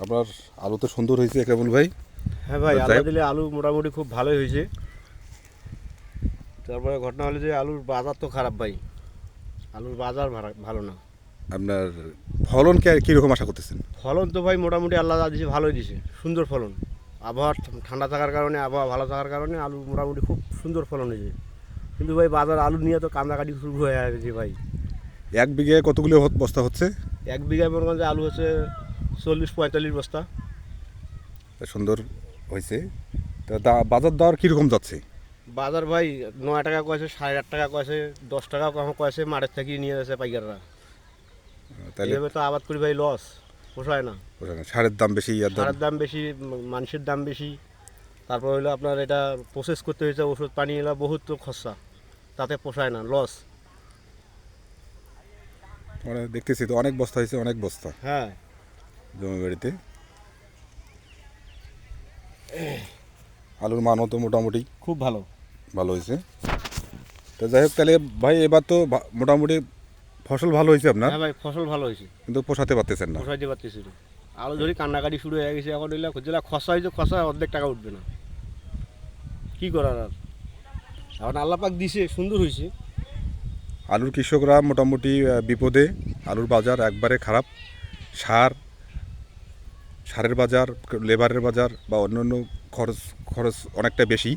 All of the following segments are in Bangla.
আপনার আলু তো সুন্দর হয়েছে কেমন ভাই। হ্যাঁ ভাই আলু দিলে আলু মোটামুটি খুব ভালোই হয়েছে। তারপরে ঘটনা হলো যে আলুর বাজার তো খারাপ ভাই। আলুর বাজার ভালো না। আপনার ফলন কে- কীরকম আশা করতেছেন? ফলন তো ভাই মোটামুটি আল্লাহ দিয়েছে ভালোই দিছে সুন্দর ফলন। আবহাওয়া ঠান্ডা থাকার কারণে আবহাওয়া ভালো থাকার কারণে আলু মোটামুটি খুব সুন্দর ফলন হয়েছে। কিন্তু ভাই বাজার আলু নিয়ে তো কান্দাকাটি শুরু হয়ে গেছে ভাই। এক বিঘে কতগুলো বস্তা হচ্ছে? এক বিঘায় মনে যে আলু হচ্ছে চল্লিশ পঁয়তাল্লিশ বস্তা। সুন্দর হয়েছে। তা বাজার দর কীরকম যাচ্ছে? বাজার ভাই নয় টাকা কয়েছে সাড়ে আট টাকা কয়েছে দশ টাকা কম কয়েছে মাঠের থেকে নিয়ে যাচ্ছে পাইকাররা। তাহলে তো আবাদ করি ভাই লস পোষায় না। সারের দাম বেশি সারের দাম বেশি মানুষের দাম বেশি। তারপর হলো আপনার এটা প্রসেস করতে হয়েছে ওষুধ পানি এলা বহুত খরচা। তাতে পোষায় না লস দেখতেছি তো অনেক বস্তা হয়েছে অনেক বস্তা। হ্যাঁ। জমি বাড়িতে। আলুর মানও তো মোটামুটি খুব ভালো। ভালো হয়েছে। তো যাই হোক তাহলে ভাই এবার তো মোটামুটি ফসল ভালো হয়েছে আপনার? হ্যাঁ ভাই ফসল ভালো হয়েছে। কিন্তু পোষাতে পারতেছেন না। পোষাইতে পারতেছি আলু ধরি কান্নাকাটি শুরু হয়ে গেছে এখন যেটা খসা হয়েছে খসা অর্ধেক টাকা উঠবে না। কি করার আর? এখন আল্লাপাক দিছে সুন্দর হয়েছে। আলুর কৃষকরা মোটামুটি বিপদে। আলুর বাজার একবারে খারাপ। সার সারের বাজার লেবারের বাজার বা অন্য অন্য খরচ খরচ অনেকটা বেশি।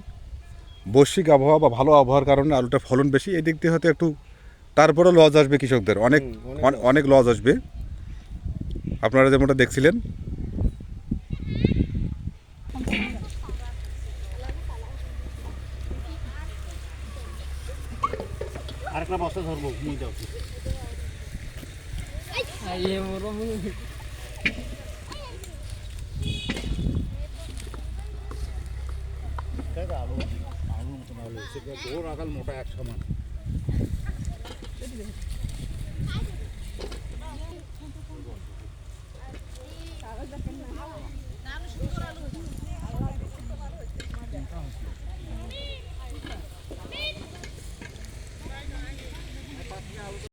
বৈশ্বিক আবহাওয়া বা ভালো আবহাওয়ার কারণে আলুটা ফলন বেশি এই দিক দিয়ে হয়তো একটু তারপরে লজ আসবে কৃষকদের। অনেক অনেক অনে- অনেক লজ আসবে। আপনারা যেমনটা দেখছিলেন। আরেকটা বস্তা ধরবো নিয়ে যাও। ગોળ આગળ મોટા એક સમાન